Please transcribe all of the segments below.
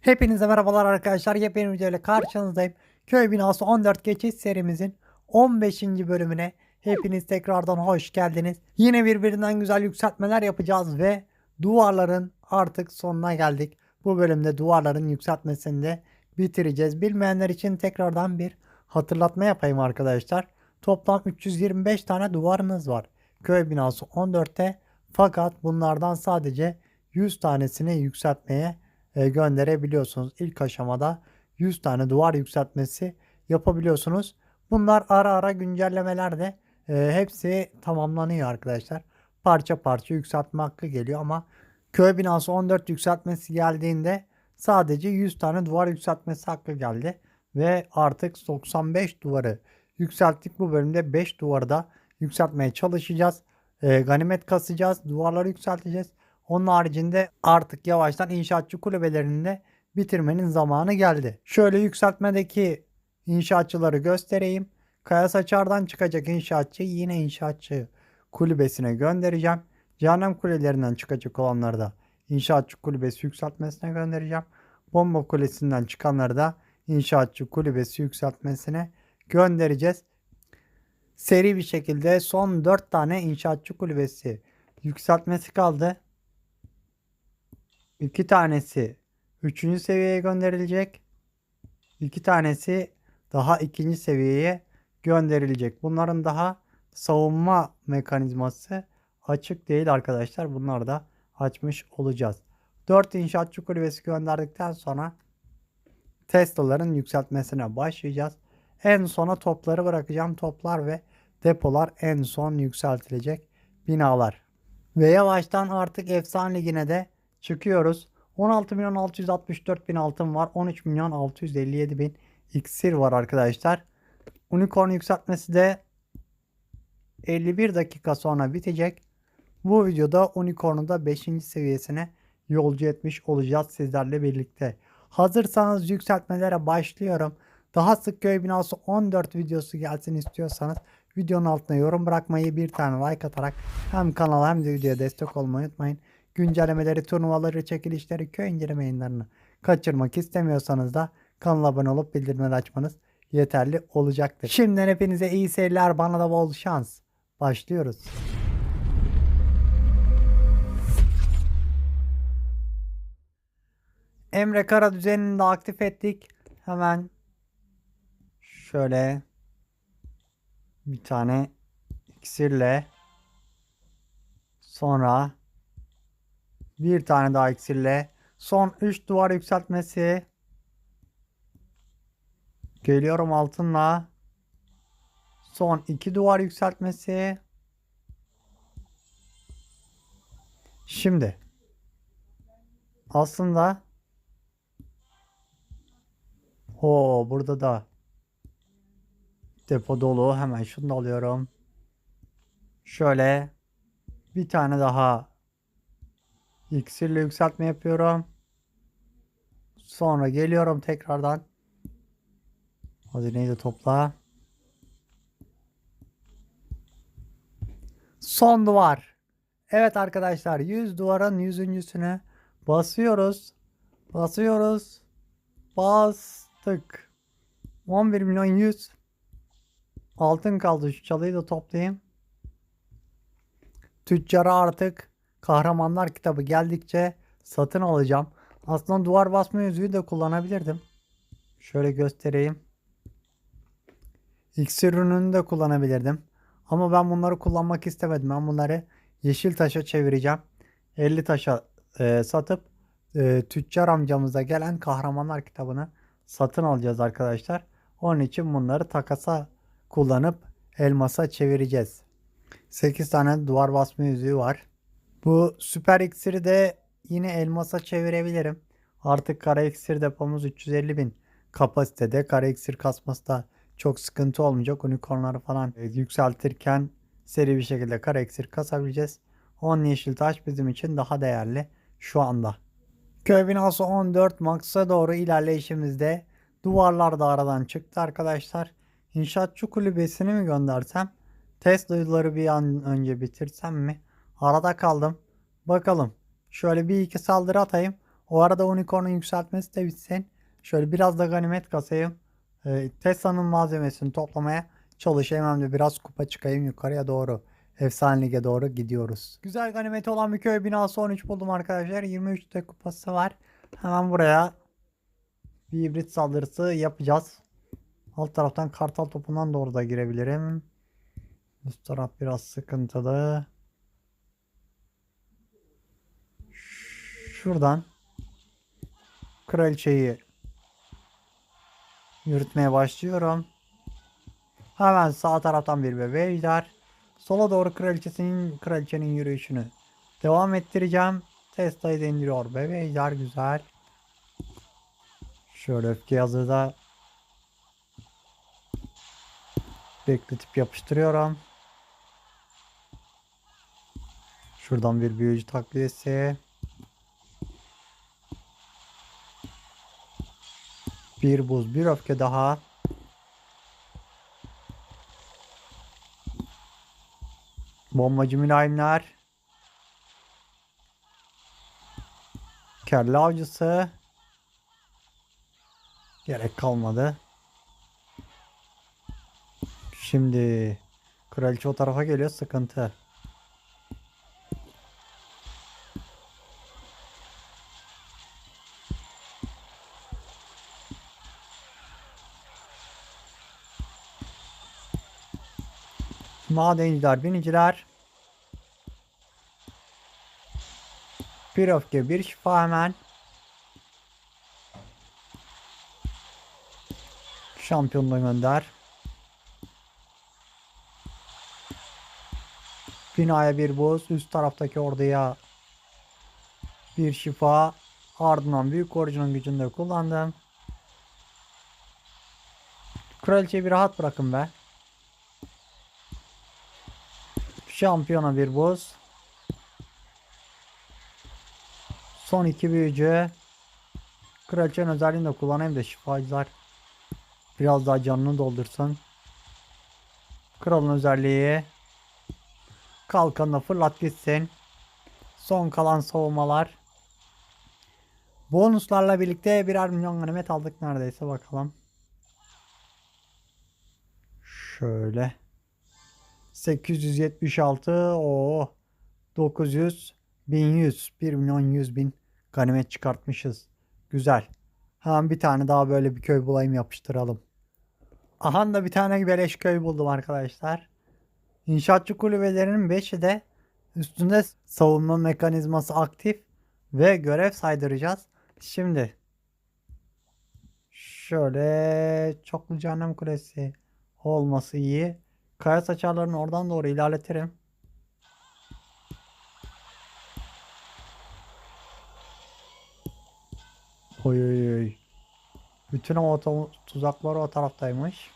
Hepinize merhabalar arkadaşlar. Yepyeni video ile karşınızdayım. Köy binası 14 geçiş serimizin 15. bölümüne hepiniz tekrardan hoş geldiniz. Yine birbirinden güzel yükseltmeler yapacağız ve duvarların artık sonuna geldik. Bu bölümde duvarların yükseltmesini de bitireceğiz. Bilmeyenler için tekrardan bir hatırlatma yapayım arkadaşlar. Toplam 325 tane duvarınız var. Köy binası 14'te fakat bunlardan sadece 100 tanesini yükseltmeye e, gönderebiliyorsunuz. İlk aşamada 100 tane duvar yükseltmesi yapabiliyorsunuz. Bunlar ara ara güncellemelerde e, hepsi tamamlanıyor arkadaşlar. Parça parça yükseltme hakkı geliyor ama köy binası 14 yükseltmesi geldiğinde sadece 100 tane duvar yükseltmesi hakkı geldi. Ve artık 95 duvarı yükselttik. Bu bölümde 5 duvarı da yükseltmeye çalışacağız. E, ganimet kasacağız. Duvarları yükselteceğiz. Onun haricinde artık yavaştan inşaatçı kulübelerini de bitirmenin zamanı geldi. Şöyle yükseltmedeki inşaatçıları göstereyim. Kaya Saçar'dan çıkacak inşaatçı yine inşaatçı kulübesine göndereceğim. Cehennem kulelerinden çıkacak olanları da inşaatçı kulübesi yükseltmesine göndereceğim. Bomba kulesinden çıkanları da inşaatçı kulübesi yükseltmesine göndereceğiz. Seri bir şekilde son 4 tane inşaatçı kulübesi yükseltmesi kaldı. İki tanesi 3. seviyeye gönderilecek. İki tanesi daha ikinci seviyeye gönderilecek. Bunların daha savunma mekanizması açık değil arkadaşlar. Bunları da açmış olacağız. 4 inşaatçı kulübesi gönderdikten sonra Tesla'ların yükseltmesine başlayacağız. En sona topları bırakacağım. Toplar ve depolar en son yükseltilecek binalar. Ve yavaştan artık efsane ligine de çıkıyoruz. 16 milyon 664 bin altın var. 13 milyon 657 bin iksir var arkadaşlar. Unicorn yükseltmesi de 51 dakika sonra bitecek. Bu videoda Unicorn'u da 5. seviyesine yolcu etmiş olacağız sizlerle birlikte. Hazırsanız yükseltmelere başlıyorum. Daha sık köy binası 14 videosu gelsin istiyorsanız videonun altına yorum bırakmayı bir tane like atarak hem kanala hem de videoya destek olmayı unutmayın. Güncellemeleri, turnuvaları, çekilişleri, köy inceleme yayınlarını kaçırmak istemiyorsanız da kanala abone olup bildirimleri açmanız yeterli olacaktır. Şimdiden hepinize iyi seyirler, bana da bol şans. Başlıyoruz. Emre Kara düzenini de aktif ettik. Hemen şöyle bir tane iksirle sonra bir tane daha iksirle. Son 3 duvar yükseltmesi. Geliyorum altınla. Son 2 duvar yükseltmesi. Şimdi. Aslında. O burada da. Depo dolu. Hemen şunu da alıyorum. Şöyle. Bir tane daha İksirle yükseltme yapıyorum. Sonra geliyorum tekrardan. Hazineyi de topla. Son duvar. Evet arkadaşlar 100 duvarın yüzüncüsüne basıyoruz. Basıyoruz. Bastık. 11 milyon 100. Altın kaldı şu çalıyı da toplayayım. Tüccara artık Kahramanlar kitabı geldikçe satın alacağım. Aslında duvar basma yüzüğü de kullanabilirdim. Şöyle göstereyim. İksir ürününü de kullanabilirdim. Ama ben bunları kullanmak istemedim. Ben bunları yeşil taşa çevireceğim. 50 taşa e, satıp e, tüccar amcamıza gelen kahramanlar kitabını satın alacağız arkadaşlar. Onun için bunları takasa kullanıp elmasa çevireceğiz. 8 tane duvar basma yüzüğü var. Bu süper iksiri de yine elmasa çevirebilirim. Artık kara iksir depomuz 350 bin kapasitede. Kara iksir kasması da çok sıkıntı olmayacak. Unicornları falan yükseltirken seri bir şekilde kara iksir kasabileceğiz. 10 yeşil taş bizim için daha değerli şu anda. Köy binası 14 Max'a doğru ilerleyişimizde duvarlar da aradan çıktı arkadaşlar. İnşaatçı kulübesini mi göndersem? Tesla'ları bir an önce bitirsem mi? Arada kaldım. Bakalım. Şöyle bir iki saldırı atayım. O arada unicorn'un yükseltmesi de bitsin. Şöyle biraz da ganimet kasayım. Ee, Tesla'nın malzemesini toplamaya çalışayım hem de biraz kupa çıkayım yukarıya doğru. Efsane Lig'e doğru gidiyoruz. Güzel ganimeti olan bir köy binası 13 buldum arkadaşlar. 23 de kupası var. Hemen buraya bir hibrit saldırısı yapacağız. Alt taraftan kartal topundan doğru da girebilirim. Üst taraf biraz sıkıntılı. Şuradan kraliçeyi yürütmeye başlıyorum. Hemen sağ taraftan bir bebe ejder. Sola doğru kraliçesinin kraliçenin yürüyüşünü devam ettireceğim. Tesla'yı da indiriyor bebe ejder güzel. Şöyle öfke yazıda bekletip yapıştırıyorum. Şuradan bir büyücü takviyesi. Bir buz, bir öfke daha. Bombacı mülayimler. Kelle avcısı. Gerek kalmadı. Şimdi kraliçe o tarafa geliyor sıkıntı. Madenciler, biniciler. Bir öfke, bir şifa hemen. Şampiyonluğu gönder. Binaya bir buz, üst taraftaki orduya bir şifa. Ardından büyük orucunun gücünü de kullandım. Kraliçeyi bir rahat bırakın be. Şampiyona bir buz. Son iki büyücü. Kraliçenin özelliğini de kullanayım da şifacılar biraz daha canını doldursun. Kralın özelliği. Kalkanını fırlat gitsin. Son kalan savunmalar. Bonuslarla birlikte birer milyon ganimet aldık neredeyse bakalım. Şöyle. 876 o 900 1100 1 milyon 100 bin ganimet çıkartmışız. Güzel. Hemen bir tane daha böyle bir köy bulayım yapıştıralım. Aha da bir tane beleş köy buldum arkadaşlar. İnşaatçı kulübelerinin 5'i de üstünde savunma mekanizması aktif ve görev saydıracağız. Şimdi şöyle çoklu cehennem kulesi olması iyi. Kaya saçarlarını oradan doğru ilerletirim. Oy oy oy. Bütün o tuzaklar o taraftaymış.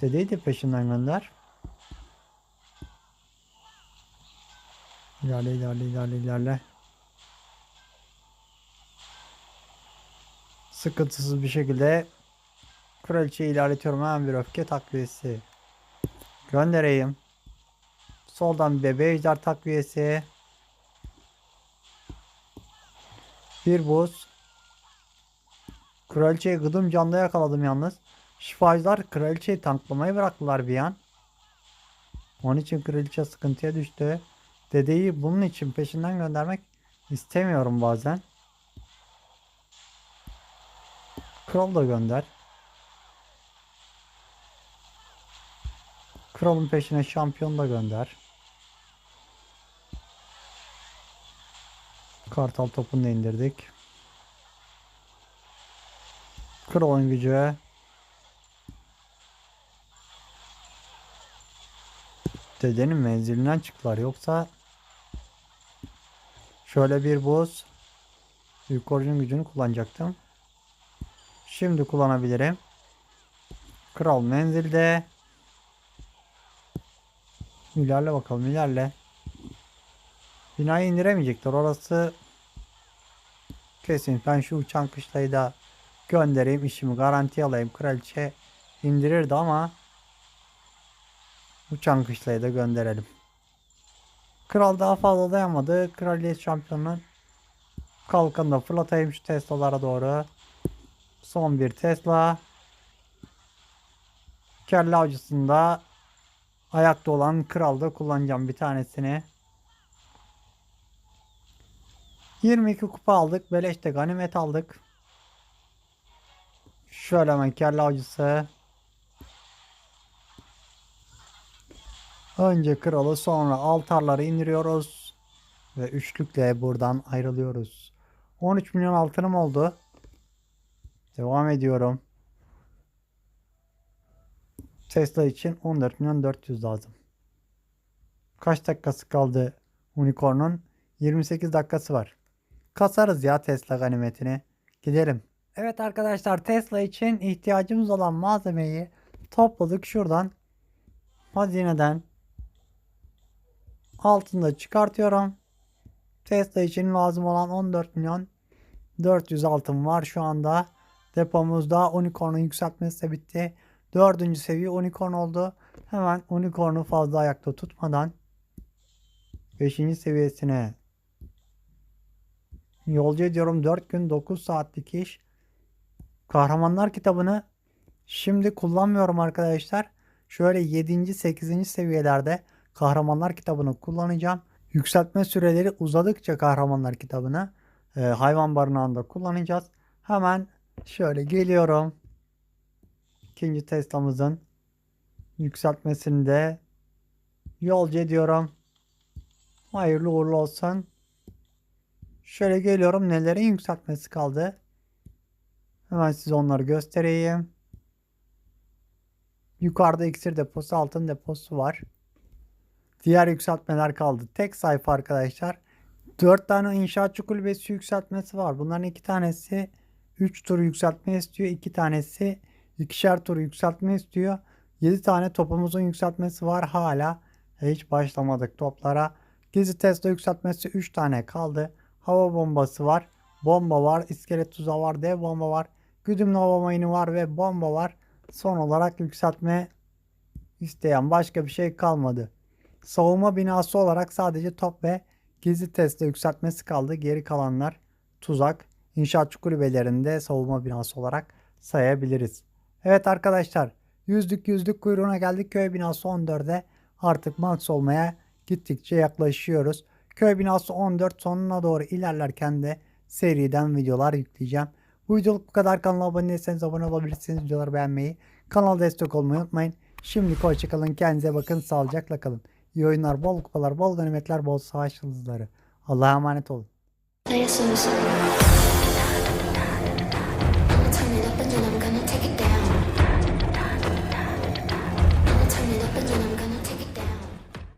Dedeyi de peşinden gönder. İlerle ilerle ilerle ilerle. Sıkıntısız bir şekilde kraliçeyi ilerletiyorum. Hemen bir öfke takviyesi. Göndereyim. Soldan bebe takviyesi. Bir buz. Kraliçeyi gıdım canda yakaladım yalnız. Şifacılar kraliçeyi tanklamayı bıraktılar bir an. Onun için kraliçe sıkıntıya düştü. Dedeyi bunun için peşinden göndermek istemiyorum bazen. Kral da gönder. Kralın peşine şampiyon da gönder. Kartal topunu da indirdik. Kralın gücü. Dedenin menzilinden çıktılar yoksa şöyle bir buz büyük orucun gücünü kullanacaktım. Şimdi kullanabilirim. Kral menzilde. İlerle bakalım ilerle. Binayı indiremeyecekler. Orası kesin. Ben şu uçan kışlayı da göndereyim. işimi garanti alayım. Kraliçe indirirdi ama uçan kışlayı da gönderelim. Kral daha fazla dayanmadı. Kraliyet şampiyonunun Kalkanı fırlatayım şu Tesla'lara doğru. Son bir Tesla. Kelle avcısında ayakta olan kralda kullanacağım bir tanesini. 22 kupa aldık. Beleş de ganimet aldık. Şöyle hemen kelle avcısı. Önce kralı sonra altarları indiriyoruz. Ve üçlükle buradan ayrılıyoruz. 13 milyon altınım oldu. Devam ediyorum. Tesla için 14 milyon 400 lazım. Kaç dakikası kaldı Unicorn'un? 28 dakikası var. Kasarız ya Tesla ganimetini. Gidelim. Evet arkadaşlar Tesla için ihtiyacımız olan malzemeyi topladık şuradan. Hazineden altında çıkartıyorum. Tesla için lazım olan 14 milyon 400 altın var şu anda. Depomuzda unicorn'un yükseltmesi de bitti. Dördüncü seviye unicorn oldu. Hemen unicorn'u fazla ayakta tutmadan 5. seviyesine yolcu ediyorum. 4 gün 9 saatlik iş. Kahramanlar kitabını şimdi kullanmıyorum arkadaşlar. Şöyle 7. 8. seviyelerde kahramanlar kitabını kullanacağım. Yükseltme süreleri uzadıkça kahramanlar kitabını e, hayvan barınağında kullanacağız. Hemen şöyle geliyorum. İkinci Tesla'mızın yükseltmesini de yolcu ediyorum. Hayırlı uğurlu olsun. Şöyle geliyorum. Nelerin yükseltmesi kaldı? Hemen size onları göstereyim. Yukarıda iksir deposu, altın deposu var. Diğer yükseltmeler kaldı. Tek sayfa arkadaşlar. 4 tane inşaatçı kulübesi yükseltmesi var. Bunların iki tanesi 3 tur yükseltme istiyor. 2 tanesi ikişer tur yükseltme istiyor. 7 tane topumuzun yükseltmesi var hala. Hiç başlamadık toplara. Gizli Tesla yükseltmesi 3 tane kaldı. Hava bombası var. Bomba var. iskelet tuzağı var. Dev bomba var. Güdümlü hava mayını var ve bomba var. Son olarak yükseltme isteyen başka bir şey kalmadı. Savunma binası olarak sadece top ve gizli Tesla yükseltmesi kaldı. Geri kalanlar tuzak, inşaatçı kulübelerinde savunma binası olarak sayabiliriz. Evet arkadaşlar yüzlük yüzlük kuyruğuna geldik. Köy binası 14'e artık max olmaya gittikçe yaklaşıyoruz. Köy binası 14 sonuna doğru ilerlerken de seriden videolar yükleyeceğim. Bu videoluk bu kadar. Kanala abone değilseniz abone olabilirsiniz. Videoları beğenmeyi, kanala destek olmayı unutmayın. Şimdi hoşçakalın. Kendinize bakın. Sağlıcakla kalın. İyi oyunlar, bol kupalar, bol ganimetler, bol savaş yıldızları. Allah'a emanet olun.